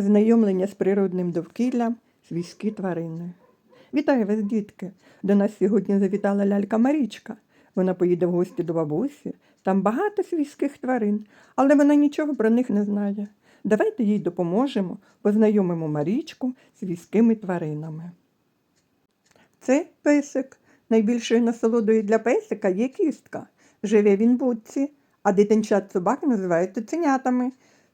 Знайомлення з природним довкіллям, свійські тварини. Вітаю вас, дітки! До нас сьогодні завітала лялька Марічка. Вона поїде в гості до бабусі. Там багато свійських тварин, але вона нічого про них не знає. Давайте їй допоможемо, познайомимо Марічку з свійськими тваринами. Це песик. Найбільшою насолодою для песика є кістка. Живе він будці, а дитинчат собак називають цуценятами.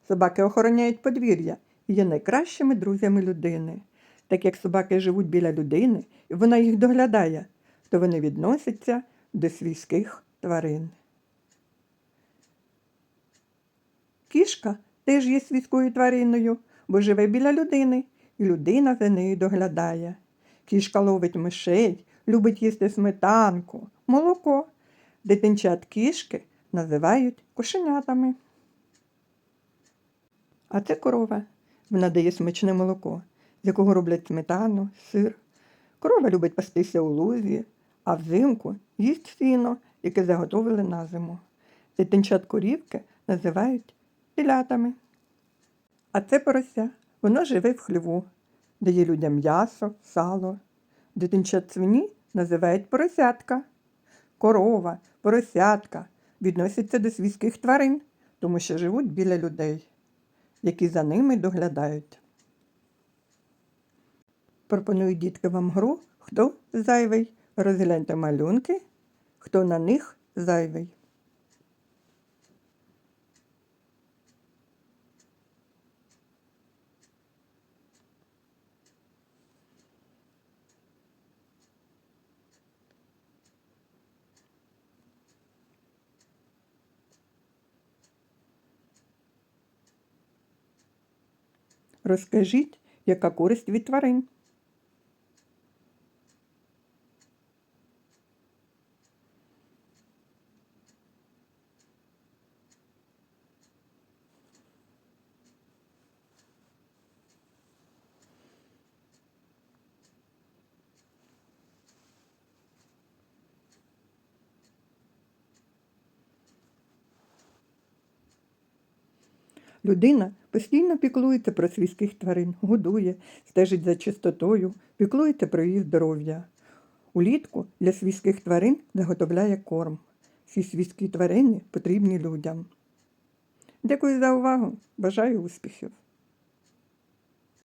Собаки охороняють подвір'я є найкращими друзями людини. Так як собаки живуть біля людини, і вона їх доглядає, то вони відносяться до свійських тварин. Кішка теж є свійською твариною, бо живе біля людини, і людина за нею доглядає. Кішка ловить мишей, любить їсти сметанку, молоко. Дитинчат кішки називають кошенятами. А це корова. Вона дає смачне молоко, з якого роблять сметану, сир. Корова любить пастися у лузі, а взимку їсть сіно, яке заготовили на зиму. Дитинчат корівки називають телятами. А це порося. Воно живе в хліву, дає людям м'ясо, сало. Дитинчат свині називають поросятка. Корова, поросятка відносяться до свійських тварин, тому що живуть біля людей, які за ними доглядають. Пропоную дітки вам гру, хто зайвий. Розгляньте малюнки, хто на них зайвий. Розкажіть, яка користь від тварин? Людина постійно піклується про свійських тварин, годує, стежить за чистотою, піклується про її здоров'я. Улітку для свійських тварин заготовляє корм. Всі свійські тварини потрібні людям. Дякую за увагу. Бажаю успіхів!